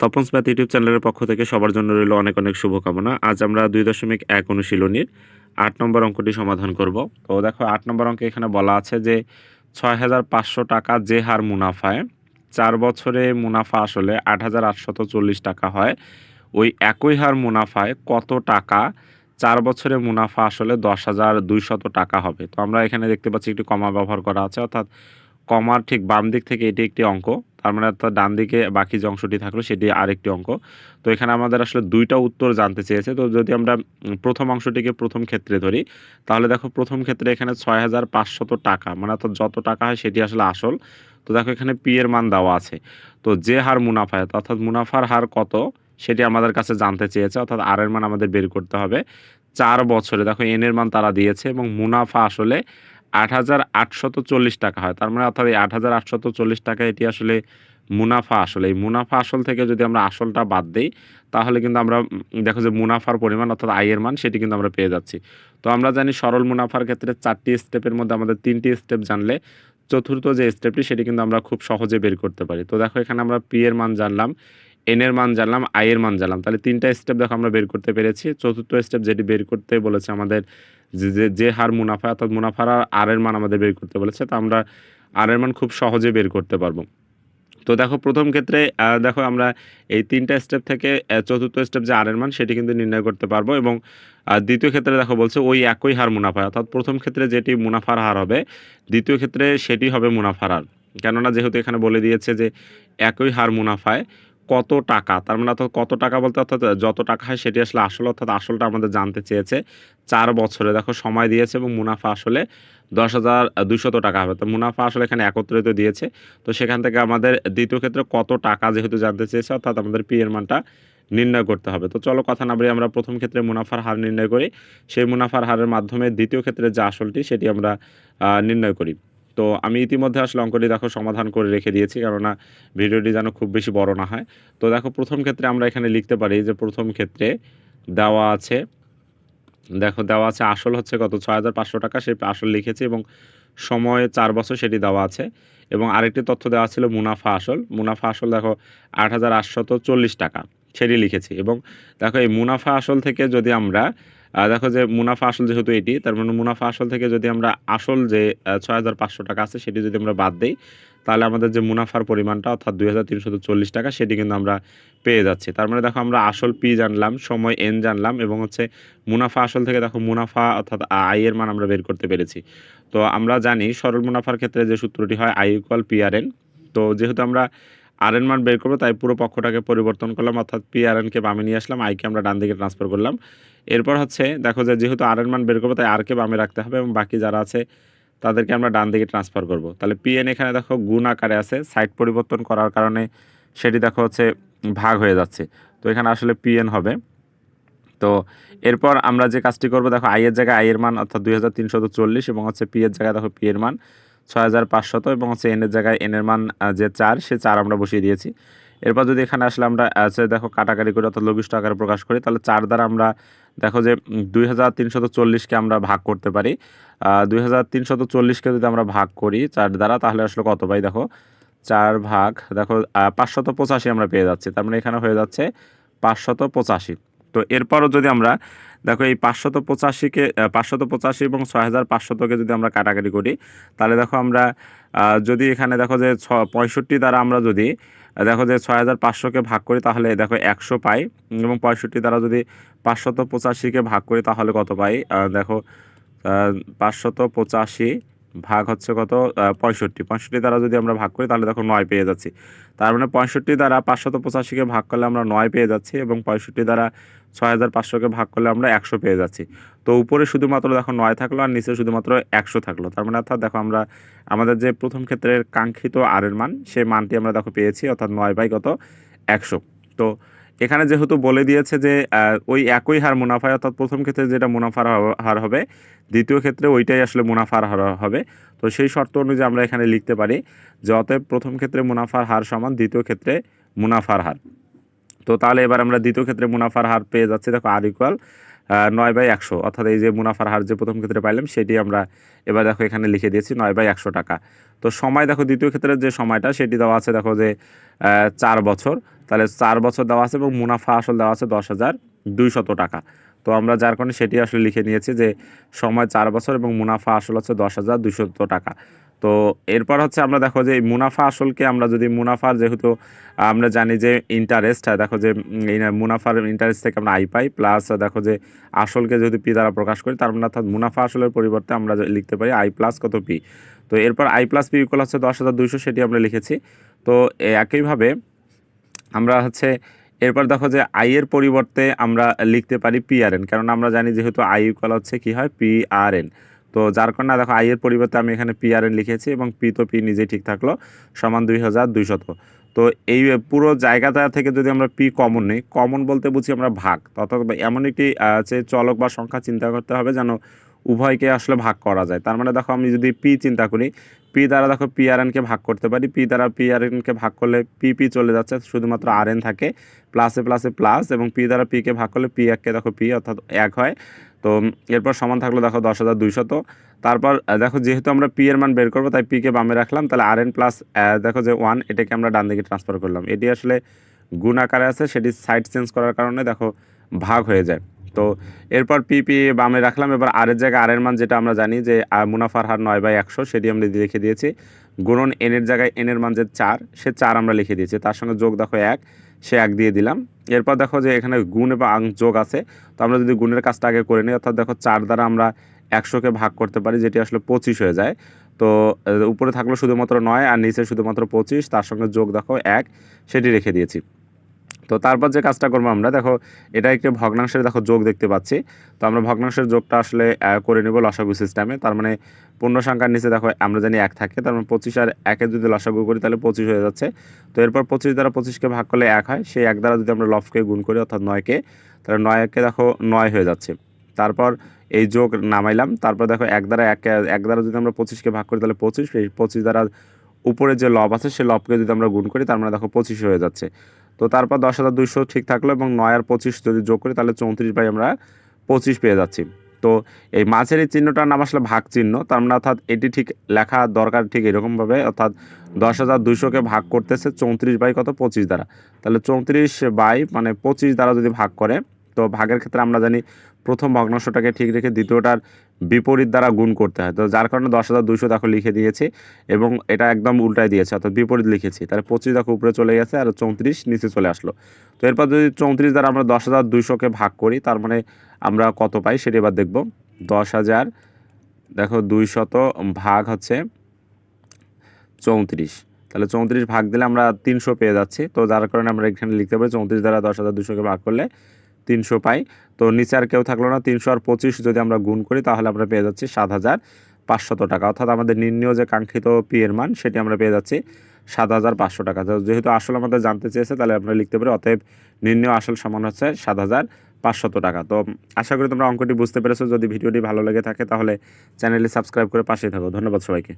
Tapan স্ম্যাথ YouTube চ্যানেলের পক্ষ থেকে সবার জন্য রইল অনেক অনেক শুভকামনা। আজ আমরা দুই দশমিক এক অনুশীলনীর আট নম্বর অঙ্কটি সমাধান করব। তো দেখো, আট নম্বর অঙ্কে এখানে বলা আছে যে ছয় হাজার পাঁচশো টাকা যে হার মুনাফায়, চার বছরে মুনাফা আসলে আট হাজার আটশত চল্লিশ টাকা হয়। ওই একই হার মুনাফায় কত টাকা, চার বছরে মুনাফা আসলে দশ হাজার দুইশত টাকা হবে। তো আমরা এখানে দেখতে পাচ্ছি একটি কমা ব্যবহার করা আছে, অর্থাৎ কমার ঠিক বাম দিক থেকে এটি একটি অঙ্ক, তার মানে অর্থাৎ ডান দিকে বাকি যে অংশটি থাকল সেটি আরেকটি অঙ্ক। তো এখানে আমাদের আসলে দুইটা উত্তর জানতে চেয়েছে, তো যদি আমরা প্রথম অংশটিকে প্রথম ক্ষেত্রে ধরি, তাহলে দেখো প্রথম ক্ষেত্রে এখানে ছয় হাজার পাঁচশত টাকা মানে অর্থাৎ যত টাকা হয় সেটি আসলে আসল। তো দেখো এখানে পি এর মান দেওয়া আছে। তো যে হার মুনাফা হয় অর্থাৎ মুনাফার হার কত সেটি আমাদের কাছে জানতে চেয়েছে, অর্থাৎ আর এর মান আমাদের বের করতে হবে। চার বছরে, দেখো এন এর মান তারা দিয়েছে এবং মুনাফা আসলে আট হাজার আটশত চল্লিশ টাকা হয়। তার মানে অর্থাৎ এই আট হাজার আটশত চল্লিশ টাকা এটি আসলে মুনাফা আসল। এই মুনাফা আসল থেকে যদি আমরা আসলটা বাদ দিই, তাহলে কিন্তু আমরা দেখো যে মুনাফার পরিমাণ অর্থাৎ আয়ের মান সেটি কিন্তু আমরা পেয়ে যাচ্ছি। তো আমরা জানি সরল মুনাফার ক্ষেত্রে চারটি স্টেপের মধ্যে আমাদের তিনটি স্টেপ জানলে, চতুর্থ যে স্টেপটি সেটি কিন্তু আমরা খুব সহজে বের করতে পারি। তো দেখো এখানে আমরা পি এর মান জানলাম এন এর মান জানলাম আই এর মান জানলাম। তাহলে তিনটা স্টেপ দেখো আমরা বের করতে পেরেছি। চতুর্থ স্টেপ যেটি বের করতে বলেছে আমাদের যে- যে হার মুনাফা, অর্থাৎ মুনাফার আর আর এর মান আমাদের বের করতে বলেছে, তা আমরা আর এর মান খুব সহজে বের করতে পারব। তো দেখো, প্রথম ক্ষেত্রে দেখো আমরা এই তিনটা স্টেপ থেকে চতুর্থ স্টেপ যে আর এর মান, সেটি কিন্তু নির্ণয় করতে পারব এবং দ্বিতীয় ক্ষেত্রে দেখো বলছে ওই একই হার মুনাফা, অর্থাৎ প্রথম ক্ষেত্রে যেটি মুনাফার হার হবে, দ্বিতীয় ক্ষেত্রে সেটি হবে মুনাফার হার। কেননা যেহেতু এখানে বলে দিয়েছে যে একই হার মুনাফায় কত টাকা? তার মানে অর্থাৎ কত টাকা বলতে অর্থাৎ যত টাকা হয় সেটি আসলে আসল, অর্থাৎ আসলটা আমাদের জানতে চেয়েছে চার বছরে। দেখো, সময় দিয়েছে এবং মুনাফা আসলে দশ হাজার দুশত টাকা হবে। তো মুনাফা আসলে এখানে একত্রিত দিয়েছে। তো সেখান থেকে আমাদের দ্বিতীয় ক্ষেত্রে কত টাকা যেহেতু জানতে চেয়েছে, অর্থাৎ আমাদের পি এর মানটা নির্ণয় করতে হবে। তো চলো কথা না বলে আমরা প্রথম ক্ষেত্রে মুনাফার হার নির্ণয় করি। সেই মুনাফার হারের মাধ্যমে দ্বিতীয় ক্ষেত্রে যে আসলটি, সেটি আমরা নির্ণয় করি। তো আমি ইতিমধ্যে আসলে অঙ্কটি দেখো সমাধান করে রেখে দিয়েছি, কেননা ভিডিওটি যেন খুব বেশি বড় না হয়। তো দেখো, প্রথম ক্ষেত্রে আমরা এখানে লিখতে পারি যে প্রথম ক্ষেত্রে দেওয়া আছে, দেখো দেওয়া আছে আসল হচ্ছে কত? ছয় হাজার পাঁচশো টাকা সেই আসল লিখেছি এবং সময় চার বছর সেটি দেওয়া আছে। এবং আরেকটি তথ্য দেওয়া ছিল মুনাফা আসল মুনাফা আসল দেখো আট হাজার চল্লিশ টাকা, সেটি লিখেছি। এবং দেখো এই মুনাফা আসল থেকে যদি আমরা দেখো যে মুনাফা আসল যেহেতু এটি, তার মানে মুনাফা আসল থেকে যদি আমরা আসল যে ছয় হাজার পাঁচশো টাকা আছে, সেটি যদি আমরা বাদ দিই, তাহলে আমাদের যে মুনাফার পরিমাণটা, অর্থাৎ দুই হাজার তিনশত চল্লিশ টাকা, সেটি কিন্তু আমরা পেয়ে যাচ্ছি। তার মানে দেখো আমরা আসল পি জানলাম, সময় এন জানলাম, এবং হচ্ছে মুনাফা আসল থেকে দেখো মুনাফা, অর্থাৎ আই এর মান আমরা বের করতে পেরেছি। তো আমরা জানি সরল মুনাফার ক্ষেত্রে যে সূত্রটি হয়, I equal P R N. তো যেহেতু আমরা আর এন মান বের করব, তাই পুরো পক্ষটাকে পরিবর্তন করলাম, অর্থাৎ পি আর এনকে বামে নিয়ে আসলাম আইকে আমরা ডান দিকে ট্রান্সফার করলাম। এরপর হচ্ছে, দেখো যে যেহেতু আর মান বের করব, তাই আরকে বামে রাখতে হবে এবং বাকি যারা আছে, তাদেরকে আমরা ডান দিকে ট্রান্সফার করব। তাহলে পি এন এখানে দেখো গুণ আকারে আছে সাইড পরিবর্তন করার কারণে সেটি দেখো হচ্ছে ভাগ হয়ে যাচ্ছে। তো এখানে আসলে পি এন হবে। তো এরপর আমরা যে কাজটি করব, দেখো আই এর জায়গায় আই এর মান, অর্থাৎ দুই হাজার তিনশত চল্লিশ এবং হচ্ছে পি এর জায়গায় দেখো পি এর মান। ছয় হাজার পাঁচশত এবং হচ্ছে এনের জায়গায় এনের মান যে চার, সে চার আমরা বসিয়ে দিয়েছি। এরপর যদি এখানে আসলে আমরা আছে দেখো কাটাকাটি করি অর্থাৎ লঘিষ্ঠ আকারে প্রকাশ করি, তাহলে চার দ্বারা আমরা দেখো যে দুই হাজার তিনশত চল্লিশকে আমরা ভাগ করতে পারি। দুই হাজার তিনশত চল্লিশকে যদি আমরা ভাগ করি চার দ্বারা, তাহলে আসলে কত পাই দেখো, চার ভাগ, দেখো পাঁচশত পঁচাশি আমরা পেয়ে যাচ্ছি। তার মানে এখানে হয়ে যাচ্ছে পাঁচশত পঁচাশি। তো এরপরও যদি আমরা দেখো এই পাঁচশত পঁচাশিকে পাঁচশত পঁচাশি এবং ছয় হাজার পাঁচশতকে যদি আমরা কাটাকাটি করি, তাহলে দেখো আমরা যদি এখানে দেখো যে ছ, পঁয়ষট্টি দ্বারা আমরা যদি দেখো যে ছয় হাজার পাঁচশোকে ভাগ করি, তাহলে দেখো একশো পাই এবং পঁয়ষট্টি দ্বারা যদি পাঁচশত পঁচাশিকে ভাগ করি, তাহলে কত পাই? দেখো পাঁচশত পঁচাশি ভাগ হচ্ছে কত? পঁয়ষট্টি। পঁয়ষট্টি দ্বারা যদি আমরা ভাগ করি, তাহলে দেখো নয় পেয়ে যাচ্ছি। তার মানে পঁয়ষট্টি দ্বারা পাঁচশত পঁচাশিকে ভাগ করলে আমরা নয় পেয়ে যাচ্ছি এবং পঁয়ষট্টি দ্বারা ছয় হাজার পাঁচশোকে ভাগ করলে আমরা একশো পেয়ে যাচ্ছি। তো উপরে শুধুমাত্র দেখো নয় থাকল আর নিচে শুধুমাত্র একশো থাকল। তার মানে অর্থাৎ দেখো আমরা, আমাদের যে প্রথম ক্ষেত্রের কাঙ্ক্ষিত আরের মান, সেই মানটি আমরা দেখো পেয়েছি, অর্থাৎ নয় বাই কত? একশো। তো এখানে যেহেতু বলে দিয়েছে যে ওই একই হার মুনাফা অর্থাৎ প্রথম ক্ষেত্রে যেটা মুনাফার হার হবে, দ্বিতীয় ক্ষেত্রে ওইটাই আসলে মুনাফার হার হবে। তো সেই শর্ত অনুযায়ী আমরা এখানে লিখতে পারি যে, অতএব প্রথম ক্ষেত্রে মুনাফার হার সমান, দ্বিতীয় ক্ষেত্রে মুনাফার হার। তো তাহলে এবার আমরা দ্বিতীয় ক্ষেত্রে মুনাফার হার পেয়ে যাচ্ছি, দেখো, আর ইকুয়াল নয় বাই একশো। অর্থাৎ এই যে মুনাফার হার যে প্রথম ক্ষেত্রে পাইলাম, সেটি আমরা এবার দেখো এখানে লিখে দিয়েছি, নয় বাই একশো টাকা। তো সময় দেখো, দ্বিতীয় ক্ষেত্রের যে সময়টা, সেটি দেওয়া আছে দেখো যে চার বছর। তাহলে চার বছর দেওয়া আছে এবং মুনাফা আসল দেওয়া আছে দশ হাজার দুইশত টাকা। তো আমরা যার কারণে সেটি আসলে লিখে নিয়েছি যে, সময় চার বছর এবং মুনাফা আসল হচ্ছে দশ হাজার দুইশত টাকা। তো এরপর হচ্ছে আমরা দেখো যে মুনাফা আসলকে আমরা যদি মুনাফার যেহেতু, আমরা জানি যে ইন্টারেস্ট দেখো যে মুনাফার ইন্টারেস্ট থেকে আমরা আই পাই প্লাস দেখো যে আসলকে যদি পি দ্বারা প্রকাশ করি, তার মানে অর্থাৎ মুনাফা আসলের পরিবর্তে আমরা লিখতে পারি আই প্লাস কত পি তো এরপর আই প্লাস পি ইকুয়াল হচ্ছে দশ হাজার দুইশো, সেটি আমরা লিখেছি। তো একইভাবে আমরা হচ্ছে, এরপর দেখো যে আই এর পরিবর্তে আমরা লিখতে পারি পি আর এন কারণ আমরা জানি যেহেতু আই ইকুয়াল হচ্ছে কি হয়? পি আর এন তো যার কারণে দেখো আই এর পরিবর্তে আমি এখানে পি আর এন লিখেছি এবং পি তো পি নিজেই ঠিক থাকল, সমান দুই হাজার দুইশত। তো এই পুরো জায়গাটা থেকে যদি আমরা পি কমন নিই কমন বলতে বুঝি আমরা ভাগ। অর্থাৎ এমন একটি যে চলক বা সংখ্যা চিন্তা করতে হবে যেন উভয়কে আসলে ভাগ করা যায়। তার মানে দেখো আমি যদি পি চিন্তা করি পি দ্বারা দেখো পি আর এনকে ভাগ করতে পারি। পি দ্বারা পি আর এনকে ভাগ করলে পি পি চলে যাচ্ছে, শুধুমাত্র আর এন থাকে প্লাসে প্লাসে প্লাস এবং পি দ্বারা পিকে ভাগ করলে পি এককে দেখো পি অর্থাৎ এক হয়। তো এরপর সমান থাকল দেখো দশ হাজার দুইশত। তারপর দেখো যেহেতু আমরা পি এর মান বের করব, তাই পিকে বামে রাখলাম, তাহলে আর এন প্লাস দেখো যে ওয়ান এটাকে আমরা ডান দিকে ট্রান্সফার করলাম। এটি আসলে গুণ আকারে আছে, সেটি সাইড চেঞ্জ করার কারণে দেখো ভাগ হয়ে যায়। তো এরপর পি পি বামে রাখলাম, এবার আর এর জায়গায় আর এর মান যেটা আমরা জানি যে মুনাফার হার নয় বাই একশো, সেটি আমরা লিখে দিয়েছি। গুণন এন এর জায়গায় এন এর মান যে চার, সে চার আমরা লিখে দিয়েছি। তার সঙ্গে যোগ দেখো এক সে এক দিয়ে দিলাম। এরপর দেখো যে এখানে গুণ এবং আং যোগ আছে। তো আমরা যদি গুণের কাজটা আগে করে নিই, অর্থাৎ দেখো চার দ্বারা আমরা একশোকে ভাগ করতে পারি, যেটি আসলে পঁচিশ হয়ে যায়। তো উপরে থাকল শুধুমাত্র নয় আর নিচে শুধুমাত্র পঁচিশ, তার সঙ্গে যোগ দেখো এক, সেটি রেখে দিয়েছি। তো তারপর যে কাজটা করব আমরা, দেখো, এটা একটি ভগ্নাংশের, দেখো, যোগ দেখতে পাচ্ছি। তো আমরা ভগ্নাংশের যোগটা আসলে করে নেব লসাগু সিস্টেমে তার মানে পূর্ণ সংখ্যার নিচে, দেখো, আমরা জানি এক থাকে। তার মানে পঁচিশ আর একে যদি লসাগু করি, তাহলে পঁচিশ হয়ে যাচ্ছে। তো এরপর পঁচিশ দ্বারা পঁচিশকে ভাগ করলে এক হয়। সেই এক দ্বারা যদি আমরা লফকে গুণ করি, অর্থাৎ নয়কে তাহলে নয় একে দেখো, নয় হয়ে যাচ্ছে। তারপর এই যোগ নামাইলাম। তারপর দেখো, এক দ্বারা এক এক দ্বারা যদি আমরা পঁচিশকে ভাগ করি, তাহলে পঁচিশ। এই পঁচিশ দ্বারা উপরে যে লব আছে সেই লবকে যদি আমরা গুণ করি, তার মানে দেখো, পঁচিশ হয়ে যাচ্ছে। তো তারপর দশ হাজার দুইশো ঠিক থাকল এবং নয় আর পঁচিশ যদি যোগ করি, তাহলে চৌত্রিশ বাই আমরা পঁচিশ পেয়ে যাচ্ছি। তো এই মাঝের এই চিহ্নটার নাম আসলে ভাগ চিহ্ন, তার মানে অর্থাৎ এটি ঠিক লেখা দরকার ঠিক এরকমভাবে, অর্থাৎ দশ হাজার দুইশোকে ভাগ করতেছে চৌত্রিশ বাই কত? পঁচিশ দ্বারা। তাহলে চৌত্রিশ বাই মানে পঁচিশ দ্বারা যদি ভাগ করে, তো ভাগের ক্ষেত্রে আমরা জানি প্রথম ভগ্নাংশটাকে ঠিক রেখে দ্বিতীয়টার বিপরীত দ্বারা গুণ করতে হয়। তো যার কারণে দশ হাজার দুইশো দেখো লিখে দিয়েছি এবং এটা একদম উল্টায় দিয়েছে, অর্থাৎ বিপরীত লিখেছি। তাহলে পঁচিশ দেখো উপরে চলে গেছে আর চৌত্রিশ নিচে চলে আসলো। তো এরপর যদি চৌত্রিশ দ্বারা আমরা দশ হাজার দুইশোকে ভাগ করি, তার মানে আমরা কত পাই সেটা এবার দেখব। দশ হাজার দেখো দুইশত ভাগ হচ্ছে চৌত্রিশ। তাহলে চৌত্রিশ ভাগ দিলে আমরা তিনশো পেয়ে যাচ্ছি। তো যার কারণে আমরা এখানে লিখতে পারি চৌত্রিশ দ্বারা দশ হাজার দুশোকে ভাগ করলে তিনশো পাই। তো নিচে আর কেউ থাকল না, তিনশো আর পঁচিশ যদি আমরা গুণ করি, তাহলে আমরা পেয়ে যাচ্ছি সাত হাজার পাঁচশত টাকা। অর্থাৎ আমাদের নির্ণয় যে কাঙ্ক্ষিত পি এর মান, সেটি আমরা পেয়ে যাচ্ছি সাত হাজার পাঁচশো টাকা। যেহেতু আসল আমাদের জানতে চেয়েছে, তাহলে আমরা লিখতে পারি, অতএব নির্ণয় আসল সমান হচ্ছে সাত হাজার পাঁচশত টাকা। তো আশা করি তোমরা অঙ্কটি বুঝতে পেরেছ। যদি ভিডিওটি ভালো লেগে থাকে, তাহলে চ্যানেলটি সাবস্ক্রাইব করে পাশেই থাকো। ধন্যবাদ সবাইকে।